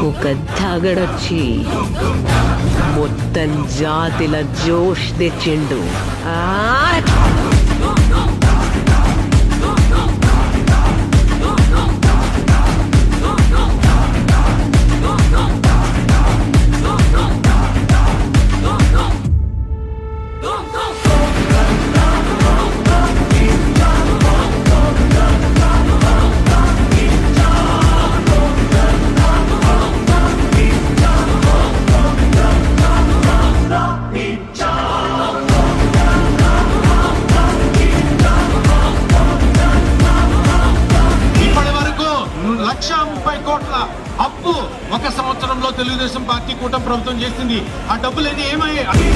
ఒక దగడొచ్చి మొత్తం జాతిల జోష్ తెచ్చిండు ఆ! కోట్ల అప్పు ఒక సంవత్సరంలో తెలుగుదేశం పార్టీ కూటమి ప్రభుత్వం చేసింది. ఆ డబ్బులన్నీ ఏమయ్యాయి?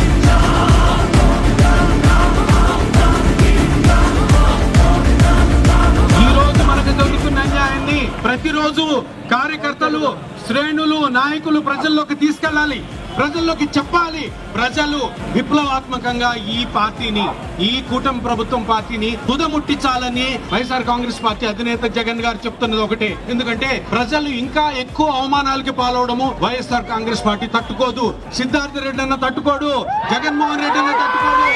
ఈ రోజు మనకు జరుగుతున్న అన్యాయాన్ని ప్రతిరోజు కార్యకర్తలు శ్రేణులు నాయకులు ప్రజల్లోకి తీసుకెళ్ళాలి. ప్రజల్లోకి చెప్పాలి. ప్రజలు విప్లవాత్మకంగా ఈ పార్టీని ఈ కూటమి ప్రభుత్వం పార్టీని తుదముట్టించాలని వైఎస్ఆర్ కాంగ్రెస్ పార్టీ అధినేత జగన్ గారు చెప్తున్నది ఒకటే. ఎందుకంటే ప్రజలు ఇంకా ఎక్కువ అవమానాలకి పాలవడము వైఎస్ఆర్ కాంగ్రెస్ పార్టీ తట్టుకోదు. సిద్ధార్థ రెడ్డి అన్న తట్టుకోడు. జగన్మోహన్ రెడ్డి అన్న తట్టుకోడు.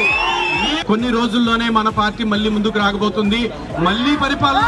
కొన్ని రోజుల్లోనే మన పార్టీ మళ్ళీ ముందుకు రాకపోతుంది. మళ్ళీ పరిపాలన